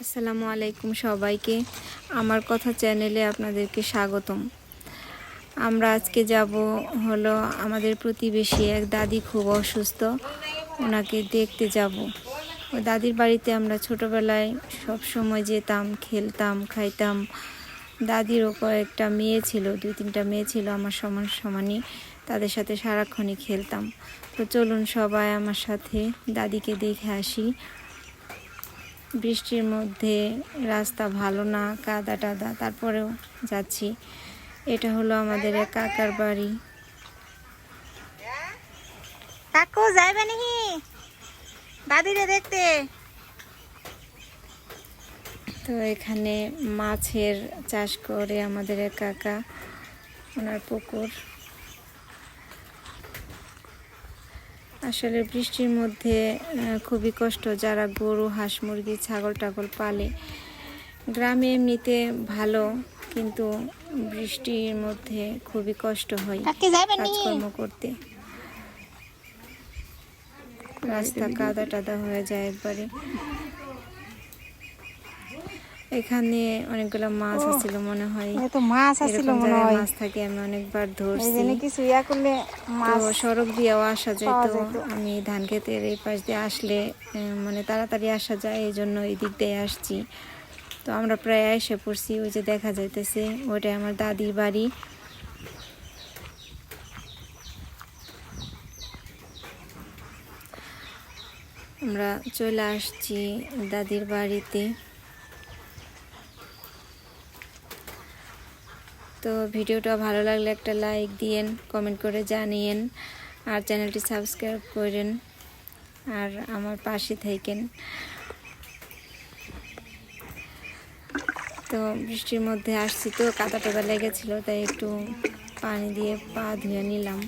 আসসালামু আলাইকুম সবাইকে। আমার কথা চ্যানেলে আপনাদেরকে স্বাগতম। আমরা আজকে যাব হলো আমাদের প্রতিবেশী এক দাদি খুব অসুস্থ, ওনাকে দেখতে যাব। ওই দাদির বাড়িতে আমরা ছোটোবেলায় সব সময় যেতাম, খেলতাম, খাইতাম। দাদিরও কয়েকটা মেয়ে ছিল, দুই তিনটা মেয়ে ছিল আমার সমান সমানই, তাদের সাথে সারাক্ষণই খেলতাম। তো চলুন সবাই আমার সাথে দাদিকে দেখে আসি। বৃষ্টির মধ্যে রাস্তা ভালো না কাদা টাদা তারপরেও যাচ্ছি। এটা হলো আমাদের কাকার বাড়ি। কাকু যাইবে নাকি? দাদিরে দেখতে। তো এখানে মাছের চাষ করে আমাদের কাকা ওনার পুকুর। আসলে বৃষ্টির মধ্যে খুবই কষ্ট। যারা গরু হাঁস মুরগি ছাগল টাগল পালে গ্রামে এমনিতে ভালো কিন্তু বৃষ্টির মধ্যে খুবই কষ্ট হয় কাজকর্ম করতে। রাস্তা কাদা টাদা হয়ে যায় একবারে। এখানে অনেকগুলো মাছ আছিল মনে হয়। তো মাছ আসছিল মনে হয়। মাছ থাকে আমি অনেকবার ধরছি। কিছু ইয়া করলে মাছ সড়ক দিয়েও আসা যায় তো আমি ধান ক্ষেতের এই পাশ দিয়ে আসলে মানে তাড়াতাড়ি আসা যায় এই জন্য এই দিক দিয়ে আসছি। তো আমরা প্রায় এসে পড়ছি ওই যে দেখা যাইতেছে ওইটাই আমার দাদির বাড়ি। আমরা চলে আসছি দাদির বাড়িতে। তো ভিডিওটা ভালো লাগলে একটা লাইক দিয়েন কমেন্ট করে জানিয়েন, আর চ্যানেলটি সাবস্ক্রাইব করেন, আর আমার পাশে থাকেন। তো বৃষ্টির মধ্যে আসছি তো কাদা টাদা লেগেছিলো, তাই একটু পানি দিয়ে পা ধুয়ে নিলাম।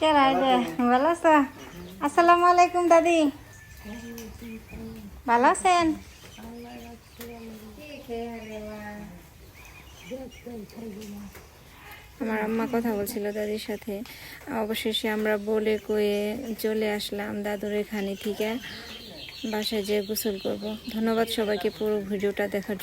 ভালো আছো? আসসালামু আলাইকুম, দাদি। ভালো আছেন? আমার আম্মা কথা বলছিল দাদির সাথে। অবশেষে আমরা বলে কয়ে চলে আসলাম দাদুর এখানে থেকে বাসায় যেয়ে গোসল করব। ধন্যবাদ সবাইকে পুরো ভিডিওটা দেখার জন্য।